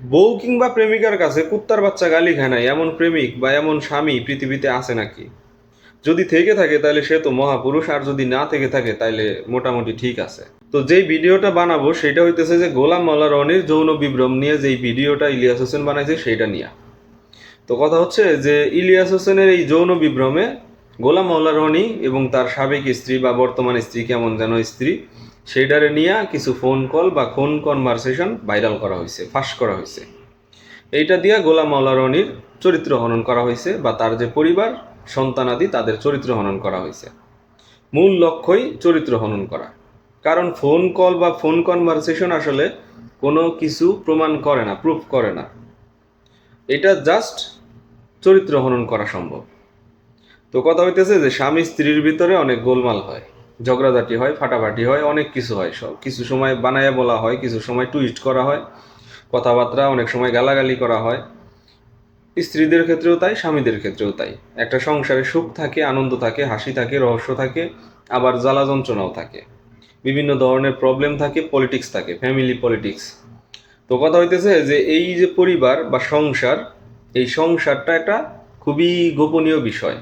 বউ কিংবা প্রেমিকার কাছে কুত্তার বাচ্চা গালি খায় নাই, এমন প্রেমিক বা এমন স্বামী পৃথিবীতে আছে নাকি? যদি থেকে থাকে তাহলে সে তো মহাপুরুষ, আর যদি না থেকে থাকে তাহলে মোটামুটি ঠিক আছে। তো যেই ভিডিওটা বানাবো সেটা হইতেছে যে গোলাম মাওলা রনির যৌন বিভ্রম নিয়ে যেই ভিডিওটা ইলিয়াস হোসেন বানাইছে সেইটা নিয়ে। তো কথা হচ্ছে যে ইলিয়াস হোসেনের এই যৌন বিভ্রমে গোলাম মাওলা রনি এবং তার সাবেক স্ত্রী বা বর্তমান স্ত্রী কেমন যেন স্ত্রী সেইটারে নিয়ে কিছু ফোন কল বা ফোন কনভারসেশন ভাইরাল করা হয়েছে ফাঁস করা হয়েছে এইটা দিয়া গোলাম মাওলা রনির চরিত্র হনন করা হয়েছে বা তার যে পরিবার সন্তানাদি তাদের চরিত্র হনন করা হয়েছে মূল লক্ষ্যই চরিত্র হনন করা। কারণ ফোন কল বা ফোন কনভারসেশন আসলে কোনো কিছু প্রমাণ করে না প্রুফ করে না। এটা জাস্ট চরিত্র হনন করা সম্ভব। তো কথা হইতেছে যে স্বামী স্ত্রীর ভিতরে অনেক গোলমাল হয়। ঝগড়াঝাটি হয়, ফাটাফাটি হয়, অনেক কিছু হয় সব। কিছু সময় বানায়া বলা হয়, কিছু সময় টুইস্ট করা হয়, কথাবার্তা অনেক সময় গালাগালি করা হয়। স্ত্রীদের ক্ষেত্রেও তাই, স্বামীদের ক্ষেত্রেও তাই। একটা সংসারে সুখ থাকে, আনন্দ থাকে, হাসি থাকে, রহস্য থাকে, আবার জ্বালা যন্ত্রণাও থাকে। বিভিন্ন ধরনের প্রবলেম থাকে পলিটিক্স থাকে ফ্যামিলি পলিটিক্স তো কথা হইতেছে যে এই যে পরিবার বা সংসার, এই সংসারটা একটা খুবই গোপনীয় বিষয়।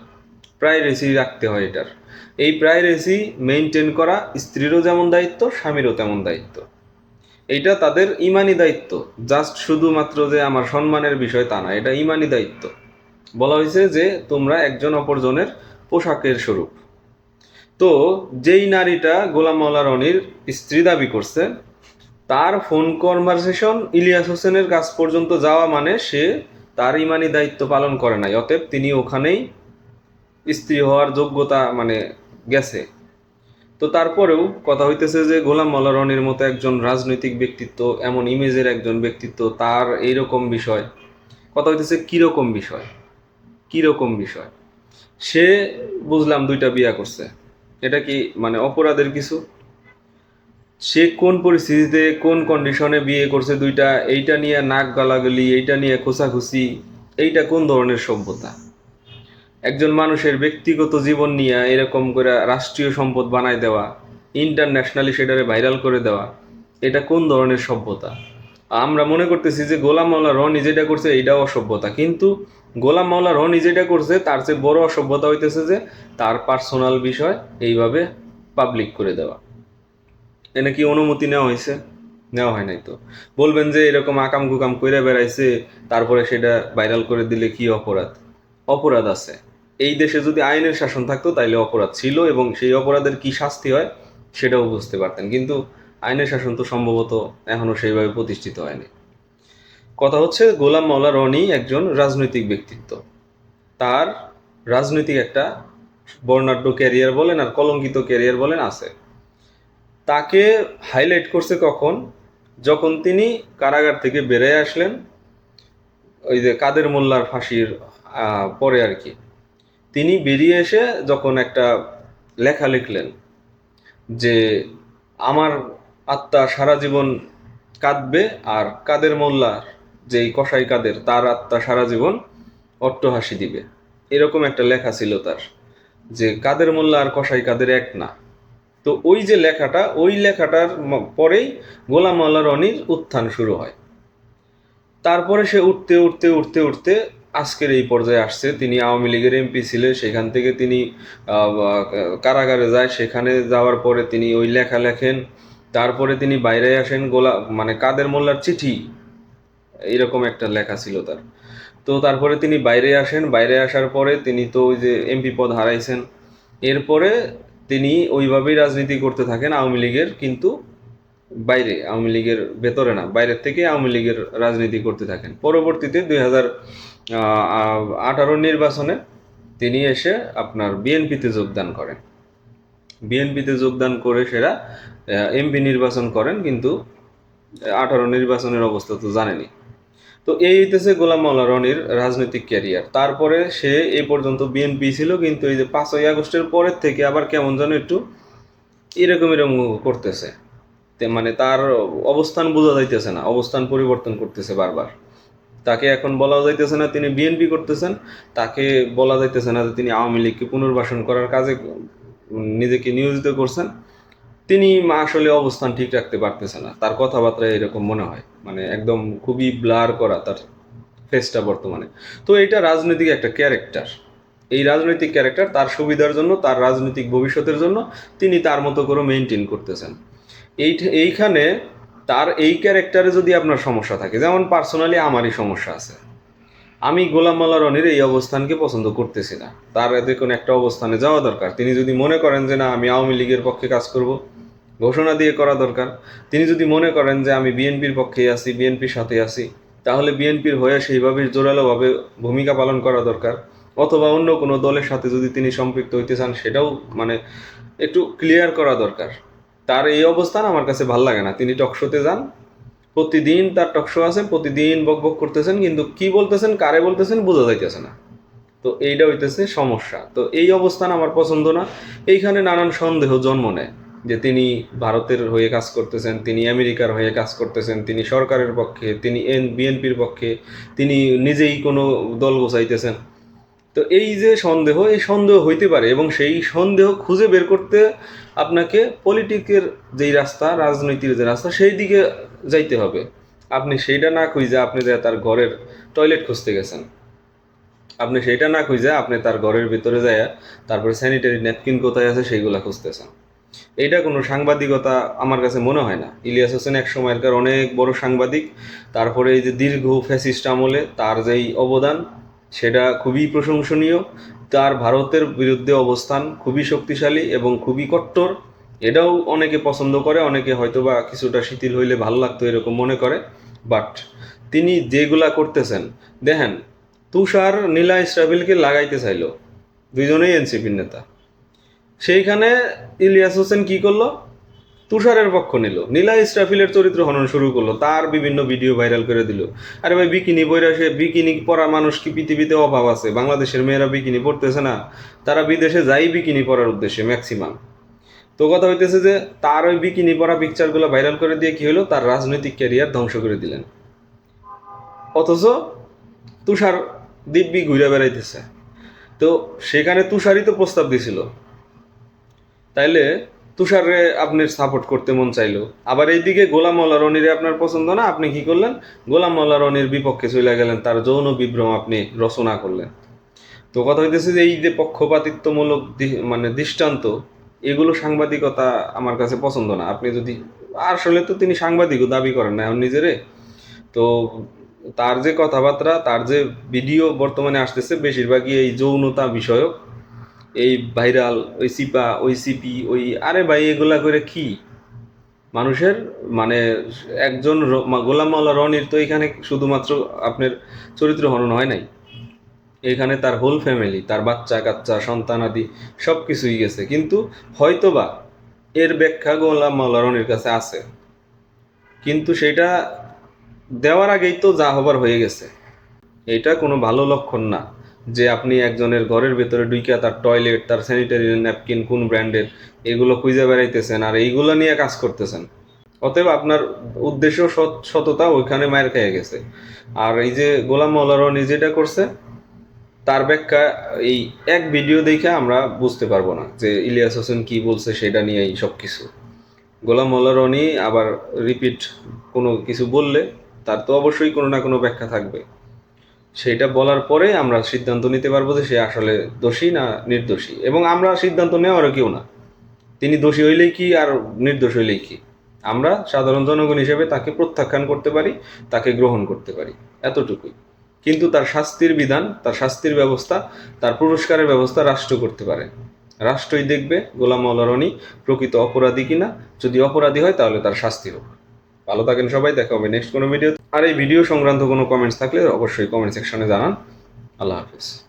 প্রায় প্রাইভেসি রাখতে হয় এটার। এই প্রাইভেসি মেনটেন করা স্ত্রীরও যেমন দায়িত্ব, স্বামীরও তেমন দায়িত্ব। এইটা তাদের ইমানি দায়িত্ব। জাস্ট শুধুমাত্র যে আমার সম্মানের বিষয় তা না, এটা ইমানি দায়িত্ব। বলা হয়েছে যে তোমরা একজন অপরজনের পোশাকের স্বরূপ। তো যেই নারীটা গোলাম মাওলা রনির স্ত্রী দাবি করছে, তার ফোন কনভারসেশন ইলিয়াস হোসেনের কাছ পর্যন্ত যাওয়া মানে সে তার ইমানি দায়িত্ব পালন করে নাই, অতএব তিনি ওখানেই স্ত্রী হওয়ার যোগ্যতা মানে গেছে। তো তারপরেও কথা হইতেছে যে গোলাম রনির মতো একজন রাজনৈতিক ব্যক্তিত্ব, এমন ইমেজের একজন ব্যক্তিত্ব, তার এইরকম বিষয়। কথা হইতেছে কীরকম বিষয়? কীরকম বিষয়? সে বুঝলাম দুইটা বিয়া করছে। এটা কি মানে অপরাধের কিছু? সে কোন পরিস্থিতিতে কোন কন্ডিশনে বিয়ে করছে দুইটা, এইটা নিয়ে নাক গালাগালি, এইটা নিয়ে খোসাখুসি এইটা কোন ধরনের সভ্যতা? একজন মানুষের ব্যক্তিগত জীবন নিয়ে এরকম করে রাষ্ট্রীয় সম্পদ বানায় দেওয়া ইন্টারন্যাশনালি সেটারে ভাইরাল করে দেওয়া, এটা কোন ধরনের সভ্যতা? আমরা মনে করতেছি যে গোলাম মাওলা রনি যেটা করছে এইটাও অসভ্যতা, কিন্তু গোলাম মাওলা রনি যেটা করছে তার চেয়ে বড় অসভ্যতা হইতেছে যে তার পার্সোনাল বিষয় এইভাবে পাবলিক করে দেওয়া। এনে কি অনুমতি নেওয়া হয়েছে নেওয়া হয় নাই তো। বলবেন যে এরকম আকাম কুকাম কইরা বেড়াইছে, তারপরে সেটা ভাইরাল করে দিলে কি অপরাধ? অপরাধ আছে। এই দেশে যদি আইনের শাসন থাকতো, তাইলে অপরাধ ছিল এবং সেই অপরাধের কি শাস্তি হয়, সেটাও বুঝতে পারতেন। কিন্তু আইনের শাসন তো সম্ভবত এখনও সেইভাবে প্রতিষ্ঠিত হয়নি। কথা হচ্ছে, গোলাম মাওলা রনি একজন রাজনৈতিক ব্যক্তিত্ব। তার রাজনৈতিক একটা বর্ণাঢ্য ক্যারিয়ার বলেন আর কলঙ্কিত ক্যারিয়ার বলেন আছে। তাকে হাইলাইট করছে কখন? যখন তিনি কারাগার থেকে বেরিয়ে আসলেন, ওই যে কাদের মোল্লার ফাঁসির পরে আর কি। তিনি বেরিয়ে এসে যখন একটা লেখা লিখলেন যে আমার আত্মা সারা জীবন কাঁদবে আর কাদের মোল্লার যেই কসাই কাদের, তার আত্মা সারা জীবন অট্টহাসি দিবে। এরকম একটা লেখা ছিল তার, যে কাদের মোল্লা আর কসাই কাদের এক না। তো ওই যে লেখাটা, ওই লেখাটার পরেই গোলাম মাওলা রনির উত্থান শুরু হয়। তারপরে সে উঠতে উঠতে উঠতে উঠতে আজকের এই পর্যায়ে আসছে। তিনি আওয়ামী লীগের এমপি ছিলেন, সেখান থেকে তিনি কারাগারে যায়। সেখানে যাওয়ার পরে তিনি ওই লেখা লেখেন, তারপরে তিনি বাইরে আসেন গোলা মানে কাদের মোল্লার চিঠি। এরকম একটা লেখা ছিল তার। তো তারপরে তিনি বাইরে আসেন, বাইরে আসার পরে তিনি তো ওই যে এমপি পদ হারাইছেন। এরপরে তিনি ওইভাবেই রাজনীতি করতে থাকেন আওয়ামী লীগের, কিন্তু বাইরে, আওয়ামী লীগের ভেতরে না, বাইরের থেকে আওয়ামী লীগের রাজনীতি করতে থাকেন। পরবর্তীতে দুই হাজার আঠারো নির্বাচনে তিনি এসে আপনার বিএনপিতে যোগদান করেন। বিএনপিতে যোগদান করে সেরা এমপি নির্বাচন করেন, কিন্তু আঠারো নির্বাচনের অবস্থা তো জানেনি তো এই হইতেছে গোলাম মাওলা রনির রাজনৈতিক ক্যারিয়ার। তারপরে সে এই পর্যন্ত বিএনপি ছিল, কিন্তু এই যে পাঁচই আগস্টের পরের থেকে আবার কেমন যেন একটু এরকম এরকম করতেছে। মানে তার অবস্থান বোঝা যাইতেছে না, অবস্থান পরিবর্তন করতেছে বারবার। তাকে এখন বলা যাইতেছে না তিনি বিএনপি করতেছেন, তাকে বলা যাইতেছে না যে তিনি আওয়ামী লীগকে পুনর্বাসন করার কাজে নিজেকে নিয়োজিত করছেন। তিনি আসলে অবস্থান ঠিক রাখতে পারতেছে না। তার কথাবার্তায় এরকম মনে হয়। মানে একদম খুবই ব্লার করা তার ফেসটা বর্তমানে। তো এটা রাজনৈতিক একটা ক্যারেক্টার এই রাজনৈতিক ক্যারেক্টার তার সুবিধার জন্য, তার রাজনৈতিক ভবিষ্যতের জন্য তিনি তার মতো করে মেনটেন করতেছেন। এই এইখানে তার এই ক্যারেক্টারে যদি আপনার সমস্যা থাকে, যেমন পার্সোনালি আমারই সমস্যা আছে। আমি গোলাম মাল্লা রনির এই অবস্থানকে পছন্দ করতেছি না। তার এতে কোনো একটা অবস্থানে যাওয়া দরকার। তিনি যদি মনে করেন যে না, আমি আওয়ামী লীগের পক্ষে কাজ করব, ঘোষণা দিয়ে করা দরকার। তিনি যদি মনে করেন যে আমি বিএনপির পক্ষে আছি, বিএনপির সাথে আছি, তাহলে বিএনপির হয়ে সেইভাবে জোরালোভাবে ভূমিকা পালন করা দরকার। অথবা অন্য কোনো দলের সাথে যদি তিনি সম্পৃক্ত হইতে চান, সেটাও মানে একটু ক্লিয়ার করা দরকার। তার এই অবস্থান আমার কাছে ভালো লাগে না। তিনি টকশোতে যান। প্রতিদিন তার টকশো আছে, প্রতিদিন বক বক করতেছেন, কিন্তু কি বলতেছেন, কারে বলতেছেন বোঝা যাইতেছে না। তো এইটা হইতেছে সমস্যা। তো এই অবস্থান আমার পছন্দ না। এইখানে নানান সন্দেহ জন্ম নেয় যে তিনি ভারতের হয়ে কাজ করতেছেন, তিনি আমেরিকার হয়ে কাজ করতেছেন, তিনি সরকারের পক্ষে, তিনি এন, বিএনপির পক্ষে, তিনি নিজেই কোনো দল গোছাইতেছেন। তো এই যে সন্দেহ, এই সন্দেহ হইতে পারে এবং সেই সন্দেহ খুঁজে বের করতে আপনাকে পলিটিকের যেই রাস্তা রাজনৈতিক যে রাস্তা, সেই দিকে যাইতে হবে। আপনি সেইটা না খুঁজে আপনি যে তার ঘরের টয়লেট খুঁজতে গেছেন। আপনি সেইটা না খুঁজে আপনি তার ঘরের ভিতরে যায় তারপরে স্যানিটারি ন্যাপকিন কোথায় আছে সেইগুলা খুঁজতেছেন। এইটা কোনো সাংবাদিকতা আমার কাছে মনে হয় না। ইলিয়াস হোসেন এক সময়কার অনেক বড় সাংবাদিক, তারপরে এই যে দীর্ঘ ফ্যাসিস্ট আমলে তার যেই অবদান সেটা খুবই প্রশংসনীয়। তার ভারতের বিরুদ্ধে অবস্থান খুবই শক্তিশালী এবং খুবই কট্টর। এটাও অনেকে পছন্দ করে, অনেকে হয়তো বা কিছুটা শিথিল হইলে ভালো লাগতো এরকম মনে করে। বাট তিনি যেগুলা করতেছেন, দেখেন, তুষার নীলা ইসরাফিলকে লাগাইতে চাইল। দুইজনেই এনসিপির নেতা। সেইখানে ইলিয়াস হোসেন কি করল? তুষারের পক্ষ নিল। নীলা ইসরাফিলের চরিত্র হনন শুরু করল, তার বিভিন্ন ভিডিও ভাইরাল করে দিল। আরে ভাই, বিকিনি বইরা সে বিকিনি পরা মানুষ কি পৃথিবীতে অভাব আছে? বাংলাদেশের মেয়েরা বিকিনি পড়তেছে না। তারা বিদেশে যাই বিকিনি পরার উদ্দেশ্যে, ম্যাক্সিমাম। তো কথা হইতেছে যে, তার ওই বিকিনি পরা পিকচারগুলো ভাইরাল করে দিয়ে কি হলো তার রাজনৈতিক ক্যারিয়ার ধ্বংস করে দিলেন। অথচ তুষার দিব্যি ঘুরে বেড়াইতেছে। তো সেখানে তুষারই তো প্রস্তাব দিছিল। তাইলে তুষারে আপনি সাপোর্ট করতে মন চাইলো। আবার এইদিকে গোলাম মোল্লা রনিরে আপনার পছন্দ না? আপনি কি করলেন? গোলাম মোল্লা রনির বিপক্ষে চলে গেলেন, তার যৌন বিভ্রম আপনি রচনা করলেন। তো কথা হইতেছে যে, এই যে পক্ষপাতিত্বমূলক মানে দৃষ্টান্ত, এগুলো সাংবাদিকতা আমার কাছে পছন্দ না। আপনি যদি আসলে তো তিনি সাংবাদিকও, দাবি করেন না এখন নিজেরে। তো তার যে কথাবার্তা, তার যে ভিডিও বর্তমানে আসতেছে, বেশিরভাগই এই যৌনতা বিষয়ক। এই ভাইরাল, ওই সিপা, ওই সিপি, ওই, আরে ভাই, এগুলা করে কি? মানুষের মানে একজন গোলাম মাওলা রনির তো এখানে শুধুমাত্র আপনার চরিত্র হনন হয় নাই। এখানে তার হোল ফ্যামিলি তার বাচ্চা, কাচ্চা সন্তানাদি সব কিছুই গেছে। কিন্তু হয়তোবা এর ব্যাখ্যা গোলাম মাওলা রনির কাছে আছে। কিন্তু সেটা দেওয়ার আগেই তো যা হবার হয়ে গেছে। এটা কোনো ভালো লক্ষণ না। যে আপনি একজনের ঘরের ভেতরে ঢুইকা তার টয়লেট তার স্যানিটারি ন্যাপকিন কোন ব্র্যান্ডের এগুলো খুঁজে বেড়াইতেছেন আর এইগুলো নিয়ে কাজ করতেছেন। অতএব আপনার উদ্দেশ্য সততা ওইখানে মায়ের খেয়ে গেছে। আর এই যে গোলাম মৌলারনি যেটা করছে, তার ব্যাখ্যা এই এক ভিডিও দেখে আমরা বুঝতে পারব না যে ইলিয়াস হোসেন কি বলছে সেটা নিয়েই সব কিছু। গোলাম মৌলারনি আবার রিপিট কোনো কিছু বললে, তার তো অবশ্যই কোনো না কোনো ব্যাখ্যা থাকবে। সেটা বলার পরে আমরা সিদ্ধান্ত নিতে পারব যে সে আসলে দোষী না নির্দোষী। এবং আমরা সিদ্ধান্ত নেওয়ারও কেউ না। তিনি দোষী হইলেই কি আর নির্দোষ হইলেই কি? আমরা সাধারণ জনগণ হিসেবে তাকে প্রত্যাখ্যান করতে পারি, তাকে গ্রহণ করতে পারি, এতটুকুই। কিন্তু তার শাস্তির বিধান, তার শাস্তির ব্যবস্থা, তার পুরস্কারের ব্যবস্থা রাষ্ট্র করতে পারে। রাষ্ট্রই দেখবে গোলাম মৌলারনি প্রকৃত অপরাধী কিনা। যদি অপরাধী হয় তাহলে তার শাস্তি হোক। ভালো থাকেন সবাই, দেখা হবে নেক্সট কোনো ভিডিও আর এই ভিডিও সংক্রান্ত কোনো কমেন্টস থাকলে অবশ্যই কমেন্ট সেকশনে জানান। আল্লাহ হাফিজ।